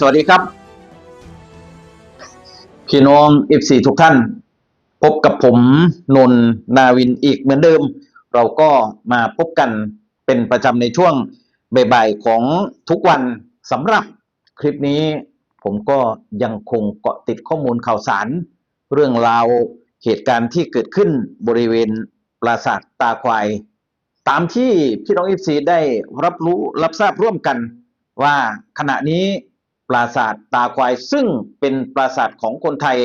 สวัสดีครับ พี่น้องเอฟซีทุกท่าน พบกับผมนนท์นาวินอีกเหมือนเดิม เราก็มาพบกันเป็นประจำในช่วงบ่ายๆของทุกวันสำหรับคลิปนี้ ผมก็ยังคงเกาะติดข้อมูลข่าวสาร เรื่องราวเหตุการณ์ที่เกิดขึ้นบริเวณปราสาทตาควาย ตามที่พี่น้องเอฟซีได้รับรู้รับทราบร่วมกันว่าขณะนี้ ปราสาทตาควายซึ่งเป็นปราสาทของคนไทย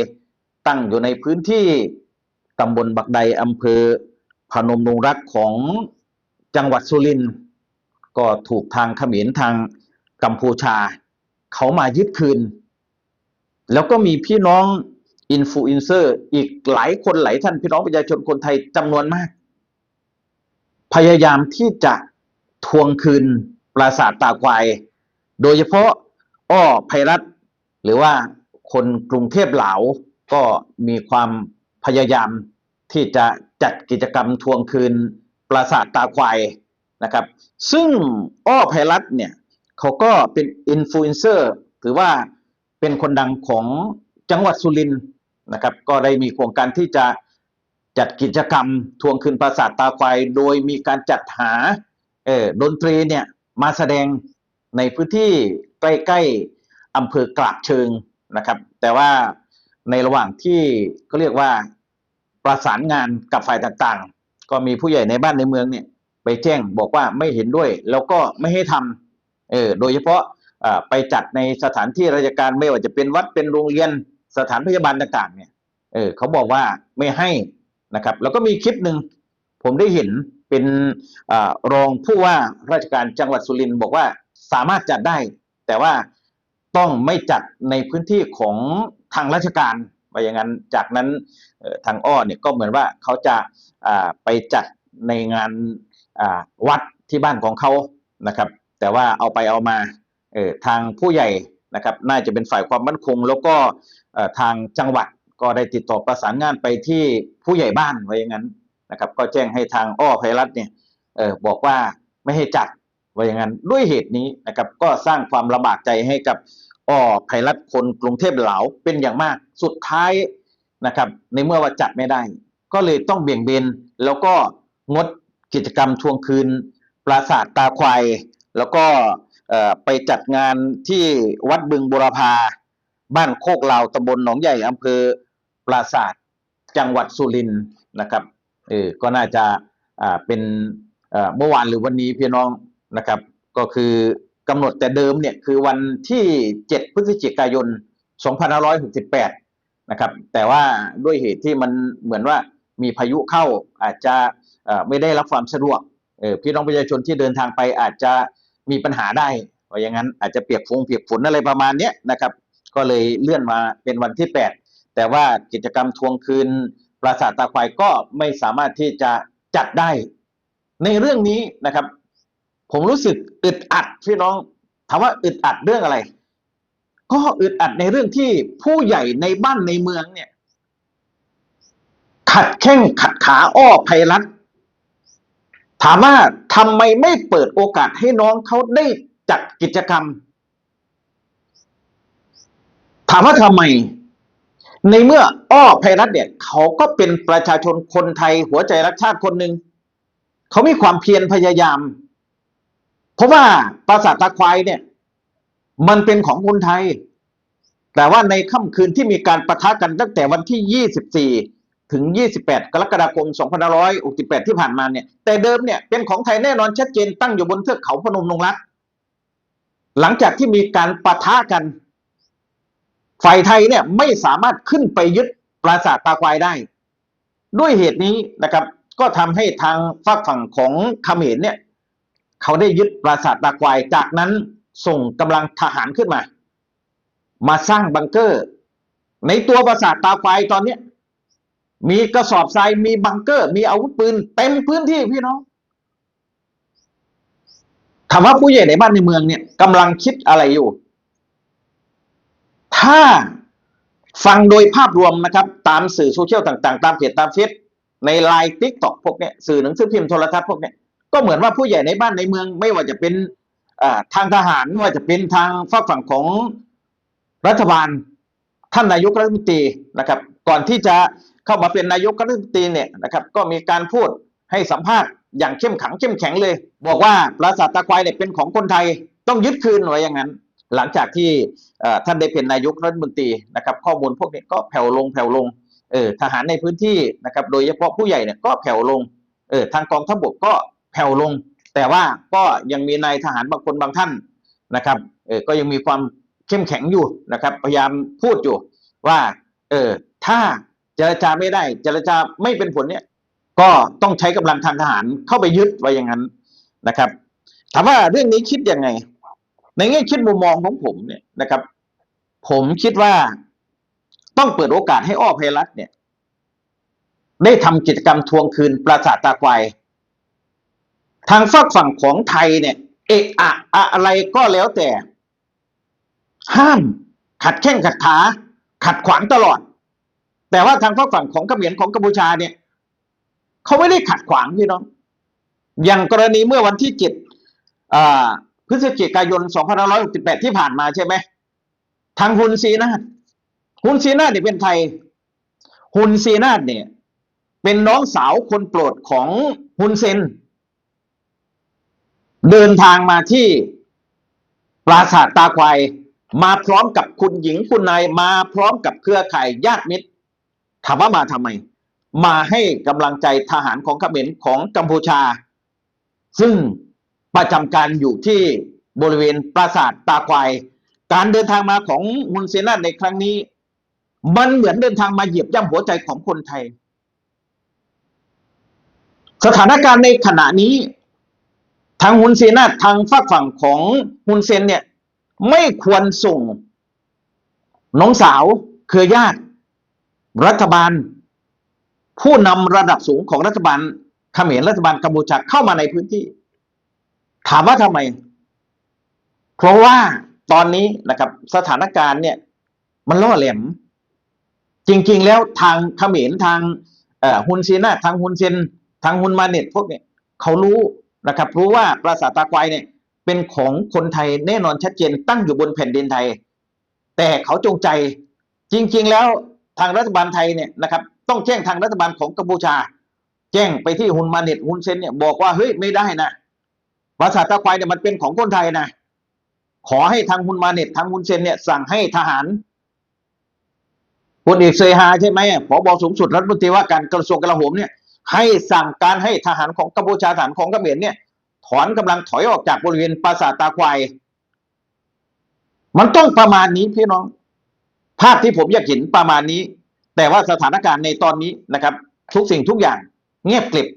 ตั้งอยู่ในพื้นที่ตำบลบักใดอำเภอพนมนุงรักของจังหวัดสุรินทร์ก็ถูกทางเขมรทางกัมพูชา เขามายึดคืน แล้วก็มีพี่น้องอินฟลูเอนเซอร์อีกหลายคนหลายท่านพี่น้องประชาชนคนไทยจำนวนมาก พยายามที่จะทวงคืนปราสาทตาควาย โดยเฉพาะ อ้อไพรัตหรือว่าคนกรุงเทพเหลาก็มีความพยายามที่จะจัดกิจกรรมทวงคืนปราสาทตาควายนะครับ ซึ่งอ้อไพรัตเนี่ยเขาก็เป็นอินฟลูเอนเซอร์ถือว่าเป็นคนดังของจังหวัดสุรินทร์นะครับ ก็ได้มีโครงการที่จะจัดกิจกรรมทวงคืนปราสาทตาควาย โดยมีการจัดหาเออดนตรีเนี่ยมาแสดงในพื้นที่ ใกล้ๆอำเภอกราบเชิงนะครับ แต่ว่าในระหว่างที่เขาเรียกว่าประสานงานกับฝ่ายต่างๆ ก็มีผู้ใหญ่ในบ้านในเมืองเนี่ย ไปแจ้งบอกว่าไม่เห็นด้วย แล้วก็ไม่ให้ทำเออโดยเฉพาะไปจัดในสถานที่ราชการไม่ว่าจะเป็นวัดเป็นโรงเรียนสถานพยาบาลต่างๆ เนี่ยเออเขาบอกว่าไม่ให้นะครับ แล้วก็มีคลิปหนึ่งผมได้เห็นเป็นอรองผู้ว่าราชการจังหวัดสุรินทร์บอกว่าสามารถจัดได้ แต่ว่าต้องไม่จัดในพื้นที่ของทางราชการว่าอย่างนั้นจากนั้นทางอ้อเนี่ยก็เหมือนว่าเขาจะไปจัดในงานวัดที่บ้านของเขานะครับ แต่ว่าเอาไปเอามาทางผู้ใหญ่นะครับ น่าจะเป็นฝ่ายความมั่นคง แล้วก็ทางจังหวัดก็ได้ติดต่อประสานงานไปที่ผู้ใหญ่บ้านว่าอย่างนั้นนะครับ ก็แจ้งให้ทางอ้อไพรัตเนี่ยออบอกว่าไม่ให้จัด ว่าอย่างนั้นด้วยเหตุนี้นะครับก็สร้างความลำบากใจให้กับอ้อไพรัตน์คนกรุงเทพเหลาเป็นอย่างมากสุดท้ายนะครับในเมื่อว่าจัดไม่ได้ ก็เลยต้องเบี่ยงเบนแล้วก็งดกิจกรรมทวงคืน ปราสาทตาควาย แล้วก็ไปจัดงานที่วัดบึงบุรพา บ้านโคกลาวตำบลหนองใหญ่อำเภอปราสาทจังหวัดสุรินทร์นะครับเออก็น่าจะอ่าเป็นเมื่อวานหรือวันนี้พี่น้อง นะครับ ก็คือกำหนดแต่เดิมเนี่ยคือวันที่ 7 พฤศจิกายน 2568 นะครับ แต่ว่าด้วยเหตุที่มันเหมือนว่ามีพายุเข้าอาจจะไม่ได้รับความสะดวกพี่น้องประชาชนที่เดินทางไปอาจจะมีปัญหาได้ว่าะอย่างนั้นอาจจะเปียกฟงเปียกฝนอะไรประมาณนี้นะครับ ก็เลยเลื่อนมาเป็นวันที่ 8 แต่ว่ากิจกรรมทวงคืนปราสาทตาควายก็ไม่สามารถที่จะจัดได้ ในเรื่องนี้นะครับ ผมรู้สึกอึดอัดพี่น้องถามว่าอึดอัดเรื่องอะไร ก็อึดอัดในเรื่องที่ผู้ใหญ่ในบ้านในเมืองเนี่ย ขัดแข้งขัดขาอ้อไพรัตน์ถามว่าทำไมไม่เปิดโอกาสให้น้องเขาได้จัดกิจกรรม ถามว่าทำไม ในเมื่ออ้อไพรัตน์เนี่ย เขาก็เป็นประชาชนคนไทยหัวใจรักชาติคนหนึ่งเขามีความเพียรพยายาม เพราะว่าปราสาทตาควายเนี่ย มันเป็นของคนไทย แต่ว่าในค่ำคืนที่มีการประทะกันตั้งแต่วันที่ 24 ถึง 28 กรกฎาคม 2568 ที่ผ่านมาเนี่ย แต่เดิมเนี่ยเป็นของไทยแน่นอนชัดเจนตั้งอยู่บนเทือกเขาพนมนงรัก หลังจากที่มีการปะทะกันฝ่ายไทยเนี่ยไม่สามารถขึ้นไปยึดปราสาทตาควายได้ ด้วยเหตุนี้นะครับ ก็ทำให้ทางฝากฝั่งของเขมรเนี่ย เขาได้ยึดปราสาทตาควาย จากนั้นส่งกำลังทหารขึ้นมา มาสร้างบังเกอร์ ในตัวปราสาทตาควายตอนเนี้ยมีกระสอบทรายมีบังเกอร์ มีอาวุธปืนเต็มพื้นที่พี่น้องถามว่าผู้ใหญ่ในบ้านในเมืองเนี่ยกำลังคิดอะไรอยู่ ถ้าฟังโดยภาพรวมนะครับ ตามสื่อโซเชียลต่างๆ ตามเพจตามเฟซในไลน์ทิกตอกพวกเนี้ยสื่อหนังสือพิมพ์โทรทัศน์พวกเนี้ย ก็เหมือนว่าผู้ใหญ่ในบ้านในเมือง ไม่ว่าจะเป็นทางทหารไม่ว่าจะเป็นทางฝากฝั่งของรัฐบาล ท่านนายกรัฐมนตรีนะครับ ก่อนที่จะเข้ามาเป็นนายกรัฐมนตรีเนี่ยนะครับ ก็มีการพูดให้สัมภาษณ์อย่างเข้มขังเข้มแข็งเลย บอกว่าปราสาทตาควายเนี่ยเป็นของคนไทยต้องยึดคืนไว้อย่างนั้น หลังจากที่ท่านได้เป็นนายกรัฐมนตรีนะครับ ข้อมูลพวกนี้ก็แผ่วลงแผ่วลงเออทหารในพื้นที่นะครับ โดยเฉพาะผู้ใหญ่เนี่ยก็แผ่วลงเออทางกองทัพบกก็ ผ่วลง แต่ว่าก็ยังมีนายทหารบางคนบางท่านนะครับเออก็ยังมีความเข้มแข็งอยู่นะครับ พยายามพูดอยู่ว่าเออถ้าเจรจาไม่ได้ เจรจาไม่เป็นผลเนี่ยก็ต้องใช้กำลังทางทหารเข้าไปยึดไว้อย่างนั้นนะครับถามว่าเรื่องนี้คิดยังไง ในแง่คิดมุมมองของผมเนี่ยนะครับ ผมคิดว่าต้องเปิดโอกาสให้อ้อเพรัตเนี่ย ได้ทำกิจกรรมทวงคืนปราสาทตาควาย ทางฝากฝั่งของไทยเนี่ย เอะอะอะอะไรก็แล้วแต่ ห้าม ขัดแข้งขัดขา ขัดขวางตลอด แต่ว่าทางฝากฝั่งของเขมรของกัมพูชาเนี่ยเขาไม่ได้ขัดขวางพี่น้อง อย่างกรณีเมื่อวันที่เจ็ดพฤศจิกายน 2568 ที่ผ่านมาใช่ไหมทางฮุนซีนาดฮุนซีนาดเนี่ยเป็นไทยฮุนซีนาดเนี่ย เป็นน้องสาวคนโปรดของฮุนเซน เดินทางมาที่ปราสาทตาควายมาพร้อมกับคุณหญิงคุณนายมาพร้อมกับเครือข่ายญาติมิตร ถามว่ามาทำไม มาให้กำลังใจทหารของเขมรของกัมพูชา ซึ่งประจำการอยู่ที่บริเวณปราสาทตาควาย การเดินทางมาของฮุนเซนนาในครั้งนี้ มันเหมือนเดินทางมาเหยียบย่ำหัวใจของคนไทย สถานการณ์ในขณะนี้ ทางฮุนเซนนาทางฝากฝั่งของฮุนเซนเนี่ยไม่ควรส่งน้องสาวเครือญาติ รัฐบาล ผู้นำระดับสูงของรัฐบาลเขมรรัฐบาลกัมพูชาเข้ามาในพื้นที่ ถามว่าทำไม เพราะว่าตอนนี้นะครับสถานการณ์เนี่ย มันล่อแหลม จริง ๆ แล้วทางเขมรทางฮุนซีนาทางฮุนเซนทางฮุนมาเน็ตพวกเนี่ยเขารู้ นะครับรู้ว่าปราสาทตาควายเนี่ยเป็นของคนไทยแน่นอนชัดเจนตั้งอยู่บนแผ่นดินไทย แต่เขาจงใจจริงๆแล้วทางรัฐบาลไทยเนี่ยนะครับต้องแจ้งทางรัฐบาลของกัมพูชา แจ้งไปที่ฮุนมาเน็ตฮุนเซนเนี่ยบอกว่าเฮ้ยไม่ได้นะปราสาทตาควายเนี่ยมันเป็นของคนไทยนะขอให้ทางฮุนมาเน็ตทางฮุนเซนเนี่ยสั่งให้ทหารพลเอกเซฮาใช่ไหมผบสูงสุดรัฐมนตรีว่าการกระทรวงกลาโหมเนี่ย ให้สั่งการให้ทหารของกัมพูชาทหารของเขมรเนี่ย ถอนกำลังถอยออกจากบริเวณปราสาทตาควาย มันต้องประมาณนี้พี่น้อง ภาพที่ผมอยากเห็นประมาณนี้ แต่ว่าสถานการณ์ในตอนนี้นะครับ ทุกสิ่งทุกอย่าง เงียบกริบ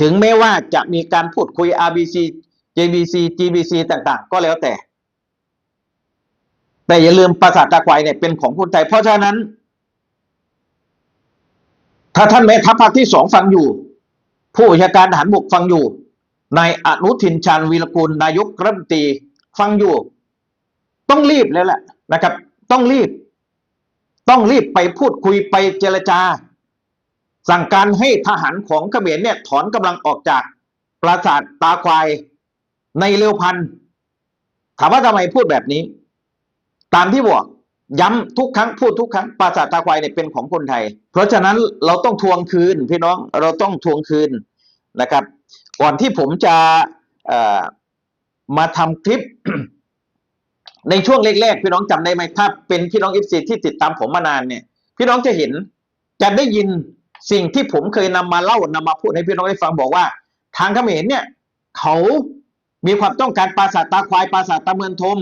ถึงแม้ว่าจะมีการพูดคุย RBC JBC GBC ต่างๆ ก็แล้วแต่ แต่อย่าลืมปราสาทตาควายเนี่ยเป็นของคนไทยเพราะฉะนั้น ถ้าท่านแม่ทัพภาคที่สองฟังอยู่ ผู้บัญชาการทหารบกฟังอยู่นายอนุทินชาญวีรกุลนายกรัฐมนตรีฟังอยู่ ต้องรีบแล้วแหละนะครับ ต้องรีบ ต้องรีบไปพูดคุยไปเจรจา สั่งการให้ทหารของเขมรเนี่ย ถอนกำลังออกจากปราสาทตาควายในเร็วพันถามว่าทำไมพูดแบบนี้ ตามที่บอก ย้ำทุกครั้งพูดทุกครั้งปราสาทตาควายเนี่ยเป็นของคนไทย เพราะฉะนั้นเราต้องทวงคืนพี่น้องเราต้องทวงคืนนะครับ ก่อนที่ผมจะมาทำคลิป ในช่วงแรกๆพี่น้องจำได้ไหมถ้าเป็นพี่น้องอฟซีที่ติดตามผมมานานเนี่ย พี่น้องจะเห็นจะได้ยินสิ่งที่ผมเคยนำมาเล่านำมาพูดให้พี่น้องได้ฟังบอกว่า ทางเขมรเนี่ย เขามีความต้องการปราสาทตาควายปราสาทตาเมือนทม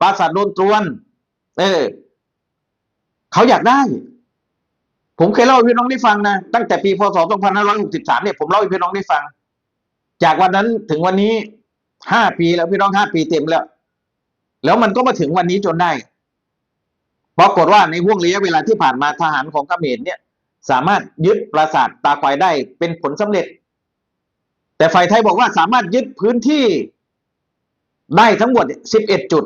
ปราสาทโดนตรวน เออเขาอยากได้ ผมเคยเล่าให้พี่น้องได้ฟังนะตั้งแต่ปีพศ 2563 เนี่ยผมเล่าให้พี่น้องได้ฟัง จากวันนั้นถึงวันนี้ห้าปีแล้วพี่น้องห้าปีเต็มแล้ว แล้วมันก็มาถึงวันนี้จนได้ปรากฏว่าในห่วงระยะเวลาที่ผ่านมาทหารของกเขมรเนี่ย สามารถยึดปราสาทตาควายได้เป็นผลสำเร็จ แต่ฝ่ายไทยบอกว่าสามารถยึดพื้นที่ได้ทั้งหมด 11 จุด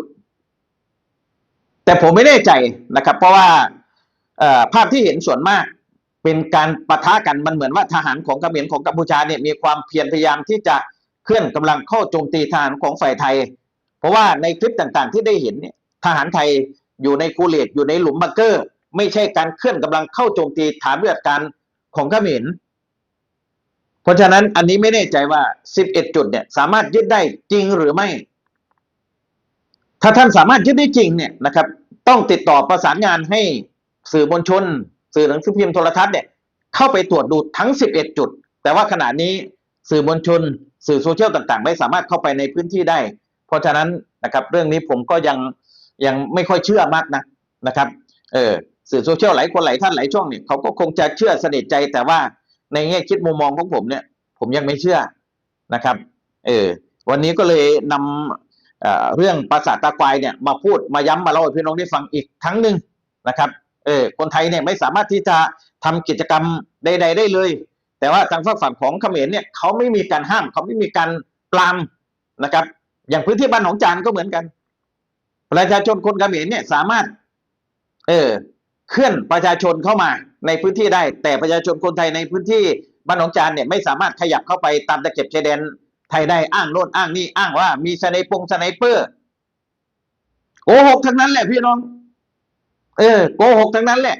แต่ผมไม่แน่ใจนะครับ เพราะว่าภาพที่เห็นส่วนมากเป็นการปะทะกันมันเหมือนว่าทหารของเขมรของกัมพูชาเนี่ยมีความเพียรพยายามที่จะเคลื่อนกำลังเข้าโจมตีทหารของฝ่ายไทย เพราะว่าในคลิปต่างๆ ที่ได้เห็นเนี่ยทหารไทยอยู่ในคูเลตอยู่ในหลุมบังเกอร์ ไม่ใช่การเคลื่อนกำลังเข้าโจมตีฐานปฏิบัติการของเขมรเพราะฉะนั้นอันนี้ไม่แน่ใจว่า 11 จุดเนี่ยสามารถยึดได้จริงหรือไม่ ถ้าท่านสามารถยึดได้จริงเนี่ยนะครับ ต้องติดต่อประสานงานให้สื่อมวลชน สื่อหนังสือพิมพ์โทรทัศน์เนี่ยเข้าไปตรวจดูทั้ง 11 จุด แต่ว่าขณะนี้สื่อมวลชน สื่อโซเชียลต่างๆ ไม่สามารถเข้าไปในพื้นที่ได้ เพราะฉะนั้นนะครับ เรื่องนี้ผมก็ยังยังไม่ค่อยเชื่อมากนะนะครับเออสื่อโซเชียลหลายคนหลายท่านหลายช่องเนี่ยเขาก็คงจะเชื่อสนิทใจ แต่ว่าในแง่คิดมุมมองของผมเนี่ย ผมยังไม่เชื่อนะครับ เออวันนี้ก็เลยนำ เรื่องปราสาทตาควายเนี่ยมาพูดมาย้ำมาเล่าให้พี่น้องได้ฟังอีกครั้งหนึ่งนะครับเออคนไทยเนี่ยไม่สามารถที่จะทำกิจกรรมใด ๆ ได้เลย แต่ว่าทางฝั่งของเขมรเนี่ยเขาไม่มีการห้ามเขาไม่มีการปรามนะครับ อย่างพื้นที่บ้านหนองจานก็เหมือนกัน ประชาชนคนเขมรเนี่ยสามารถ เออเคลื่อนประชาชนเข้ามาในพื้นที่ได้ แต่ประชาชนคนไทยในพื้นที่บ้านหนองจานเนี่ยไม่สามารถขยับเข้าไปตามตะเข็บชายแดน ไทยได้อ้างโน่นอ้างนี่อ้างว่า มีสไนปงสไนเปอร์โกหกทั้งนั้นแหละพี่น้อง เออโกหกทั้งนั้นแหละ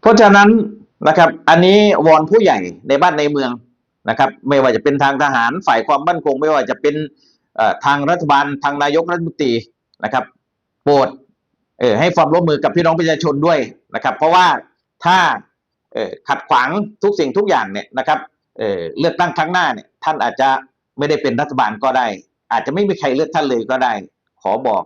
เพราะฉะนั้นนะครับ อันนี้วอนผู้ใหญ่ในบ้านในเมืองนะครับ ไม่ว่าจะเป็นทางทหารฝ่ายความมั่นคง ไม่ว่าจะเป็นทางรัฐบาลทางนายกรัฐมนตรีนะครับ โปรดเออให้ความร่วมมือกับพี่น้องประชาชนด้วยนะครับ เพราะว่าถ้าเออขัดขวางทุกสิ่งทุกอย่างเนี่ยนะครับ เลือกตั้งครั้งหน้าเนี่ยท่านอาจจะไม่ได้เป็นรัฐบาลก็ได้ อาจจะไม่มีใครเลือกท่านเลยก็ได้ ขอบอก